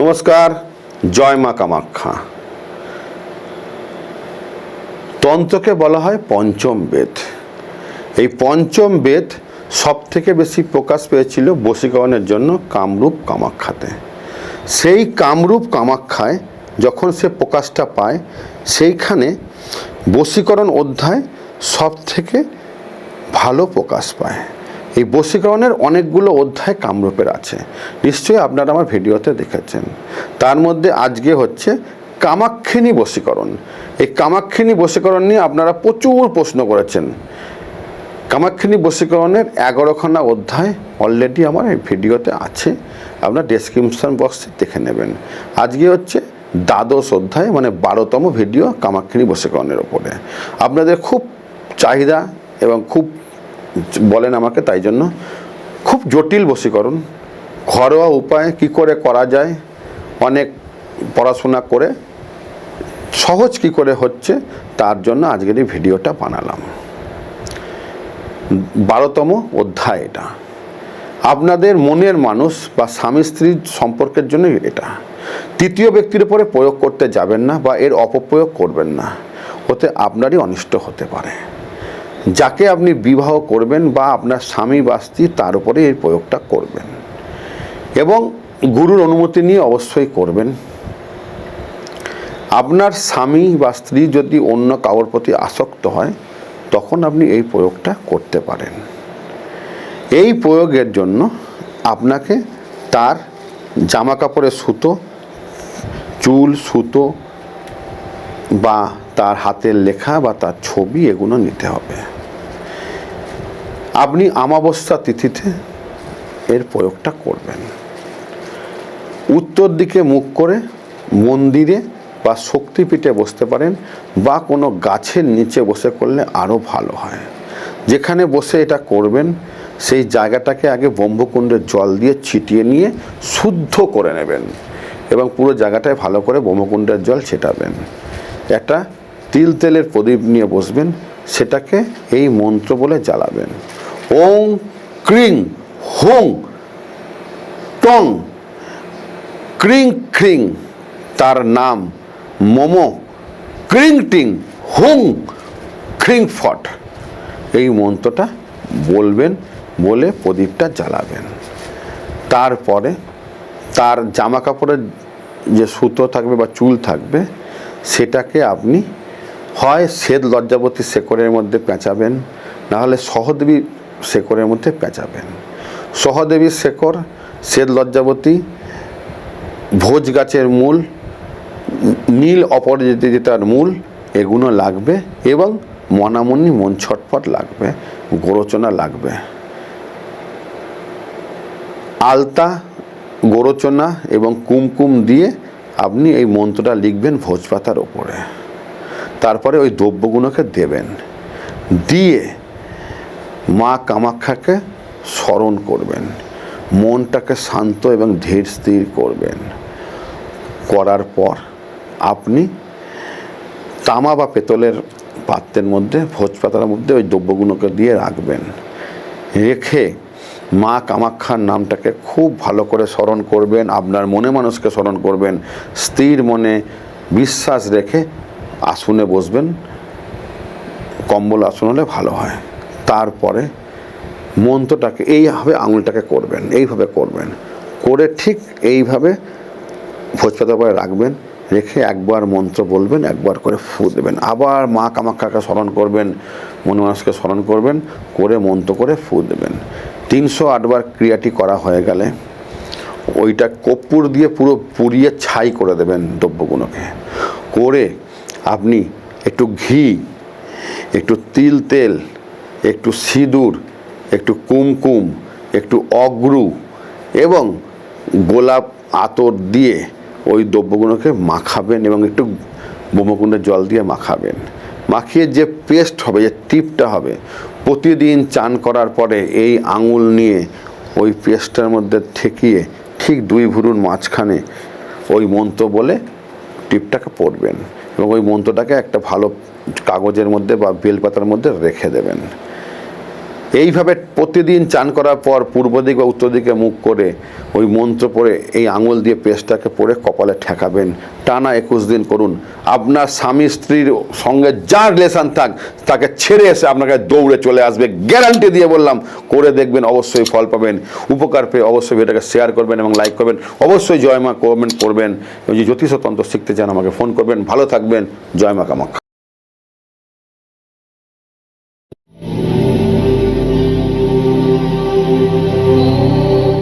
নমস্কার, জয় মা কামাখ্যা। তন্ত্রকে বলা হয় পঞ্চম বেদ। এই পঞ্চম বেদ সব থেকে বেশি প্রকাশ পেয়েছিল বশীকরণের জন্য কামরূপ কামাখ্যাতে। সেই কামরূপ কামাখ্যায় যখন সে প্রকাশটা পায়, সেইখানে বশীকরণ অধ্যায় সব থেকে ভালো প্রকাশ পায়। এই বশীকরণের অনেকগুলো অধ্যায় কামরূপের আছে। নিশ্চয়ই আপনারা আমার ভিডিওতে দেখেছেন। তার মধ্যে আজকে হচ্ছে কামাক্ষিনী বশীকরণ। এই কামাক্ষিনী বশীকরণ নিয়ে আপনারা প্রচুর প্রশ্ন করেছেন। কামাক্ষিনী বশীকরণের এগারোখানা অধ্যায় অলরেডি আমার এই ভিডিওতে আছে। আপনার ডেসক্রিপশন বক্সে দেখে নেবেন। আজকে হচ্ছে দ্বাদশ অধ্যায় মানে বারোতম ভিডিও কামাক্ষিনী বশীকরণের ওপরে আপনাদের খুব চাহিদা এবং খুব বলেন আমাকে, তাই জন্য। খুব জটিল বশীকরণ। ঘরোয়া উপায় কি করে করা যায়, অনেক পড়াশোনা করে, সহজ কি করে হচ্ছে, তার জন্য আজকের এই ভিডিওটা বানালাম। বারোতম অধ্যায় এটা। আপনাদের মনের মানুষ বা স্বামী স্ত্রীর সম্পর্কের জন্য এটা। তৃতীয় ব্যক্তির উপরে প্রয়োগ করতে যাবেন না বা এর অপপ্রয়োগ করবেন না। ওতে আপনারই অনিষ্ট হতে পারে। যাকে আপনি বিবাহ করবেন বা আপনার স্বামী বা স্ত্রী তার উপরে এই প্রয়োগটা করবেন। এবং গুরুর অনুমতি নিয়ে অবশ্যই করবেন। আপনার স্বামী বা স্ত্রী যদি অন্য কারোর প্রতি আসক্ত হয়, তখন আপনি এই প্রয়োগটা করতে পারেন। এই প্রয়োগের জন্য আপনাকে তার জামা কাপড়ের সুতো, চুল, সুতো বা তার হাতের লেখা বা তার ছবি এগুলো নিতে হবে। আপনি আমাবস্যা তিথিতে এর প্রয়োগটা করবেন। উত্তর দিকে মুখ করে মন্দিরে বা শক্তিপীঠে বসতে পারেন বা কোনো গাছের নিচে বসে করলে আরও ভালো হয়। যেখানে বসে এটা করবেন, সেই জায়গাটাকে আগে ব্রহ্মকুণ্ডের জল দিয়ে ছিটিয়ে নিয়ে শুদ্ধ করে নেবেন এবং পুরো জায়গাটায় ভালো করে ব্রহ্মকুণ্ডের জল ছেটাবেন। একটা তিল তেলের প্রদীপ নিয়ে বসবেন, সেটাকে এই মন্ত্র বলে জ্বালাবেন। ওং ক্রিং হোং টং ক্রিং ক্রিং তার নাম মোমো ক্রিং টিং হুং ক্রিং ফট এই মন্ত্রটা বলবেন, বলে প্রদীপটা জ্বালাবেন। তারপরে তার জামা কাপড়ের যে সুতো থাকবে বা চুল থাকবে, সেটাকে আপনি হয় শ্বেত লজ্জাবতী শেকড়ের মধ্যে পেঁচাবেন, নাহলে সহদেবী শেকড়ের মধ্যে পেঁচাবেন। সহদেবীর শেকড়, শ্বেত লজ্জাবতী, ভোজ গাছের মূল, নীল অপরাজিতার মূল এগুলো লাগবে এবং মনামনি মন ছটফট লাগবে, গোরচনা লাগবে। আলতা, গোরচনা এবং কুমকুম দিয়ে আপনি এই মন্ত্রটা লিখবেন ভোজপাতার ওপরে। তারপরে ওই দ্রব্যগুলোকে দেবেন। দিয়ে মা কামাখ্যাকে স্মরণ করবেন, মনটাকে শান্ত এবং ধীর স্থির করবেন। করার পর আপনি তামা বা পেতলের পাত্রের মধ্যে ভোজপাতার মধ্যে ওই দ্রব্যগুলোকে দিয়ে রাখবেন। রেখে মা কামাক্ষার নামটাকে খুব ভালো করে স্মরণ করবেন, আপনার মনে মানুষকে স্মরণ করবেন, স্থির মনে বিশ্বাস রেখে আসনে বসবেন। কম্বল আসন হলে ভালো হয়। তারপরে মন্ত্রটাকে, এইভাবে আঙুলটাকে করবেন, এইভাবে করবেন। করে ঠিক এইভাবে ভোজপাতা করে রাখবেন, রেখে একবার মন্ত্র বলবেন, একবার করে ফু দেবেন। আবার মা কামাখ্যাকে স্মরণ করবেন, মনে মানুষকে স্মরণ করবেন, করে মন্ত্র করে ফু দেবেন। তিনশো আটবার ক্রিয়াটি করা হয়ে গেলে ওইটা কর্পূর দিয়ে পুরো পুড়িয়ে ছাই করে দেবেন দ্রব্যগুলোকে। করে আপনি একটু ঘি, একটু তিল তেল একটু সিঁদুর, একটু কুমকুম, একটু অগ্রু এবং গোলাপ আতর দিয়ে ওই দ্রব্যগুলোকে মাখাবেন এবং একটু বোমকুণ্ডের জল দিয়ে মাখাবেন। মাখিয়ে যে পেস্ট হবে, যে টিপটা হবে, প্রতিদিন চান করার পরে এই আঙুল নিয়ে ওই পেস্টটার মধ্যে ঠেকিয়ে ঠিক দুই ভুরুর মাঝখানে ওই মন্ত্র বলে টিপটাকে পড়বেন। এবং ওই মন্ত্রটাকে একটা ভালো কাগজের মধ্যে বা বেলপাতার মধ্যে রেখে দেবেন। এইভাবে প্রতিদিন চান করার পর পূর্ব দিক বা উত্তর দিকে মুখ করে ওই মন্ত্র পড়ে, এই আঙুল দিয়ে পেস্টটাকে পরে কপালে ঠেকাবেন। টানা একুশ দিন করুন। আপনার স্বামী স্ত্রীর সঙ্গে যার রিলেশন থাক, তাকে ছেড়ে এসে আপনাকে দৌড়ে চলে আসবে। গ্যারান্টি দিয়ে বললাম, করে দেখবেন, অবশ্যই ফল পাবেন। উপকার পেয়ে অবশ্যই ভিডিওটাকে শেয়ার করবেন এবং লাইক করবেন। অবশ্যই জয় মা কমেন্ট করবেন। যে জ্যোতিষতন্ত্র শিখতে চান আমাকে ফোন করবেন। ভালো থাকবেন। জয় মা কামাখ্যা